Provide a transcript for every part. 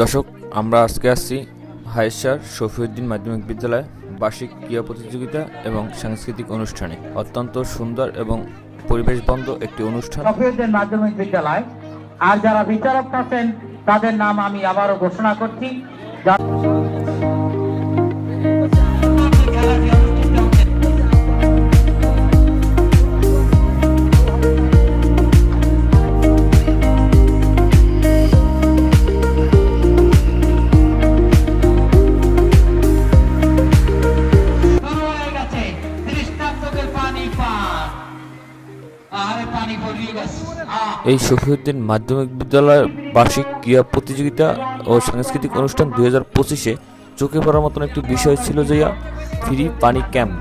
দর্শক, আমরা আজকে আসছি হায়েশার শফিউদ্দিন মাধ্যমিক বিদ্যালয় বার্ষিক ক্রীড়া প্রতিযোগিতা এবং সাংস্কৃতিক অনুষ্ঠানে। অত্যন্ত সুন্দর এবং পরিবেশবন্ধ একটি অনুষ্ঠান। শফিউদ্দিন মাধ্যমিক বিদ্যালয়। আর যারা বিচারক আছেন, তাদের নাম আমি আবারও ঘোষণা করছি। এই শফিউদ্দিন মাধ্যমিক বিদ্যালয়ের বার্ষিক ক্রীড়া প্রতিযোগিতা ও সাংস্কৃতিক অনুষ্ঠান দুই হাজার পঁচিশে চোখে পড়ার মতন একটি বিষয় ছিল যে ফ্রি পানি ক্যাম্প।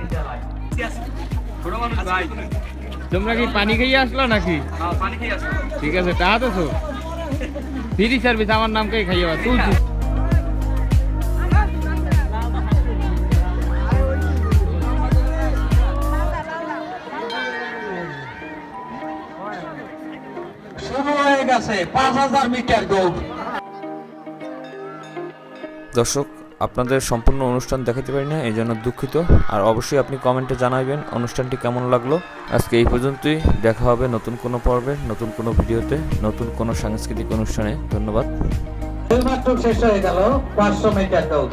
তোমরা কি পানি খেয়ে আসলো নাকি? ঠিক আছে তা তো ফ্রি সার্ভিস আমার নামকে খাইয়ে? তুই শুরু হয়ে গেছে পাঁচ হাজার মিটার দৌড়। দর্শক আপনাদের সম্পূর্ণ অনুষ্ঠান দেখাতে পারি না এই জন্য দুঃখিত। আর অবশ্যই আপনি কমেন্টে জানাবেন অনুষ্ঠানটি কেমন লাগল। আজকে এই পর্যন্তই দেখা হবে নতুন কোনো পর্বে নতুন কোনো ভিডিওতে নতুন কোনো সাংস্কৃতিক অনুষ্ঠানে। ধন্যবাদ। শেষ হয়ে গেল পাঁচশো মিটার দৌড়।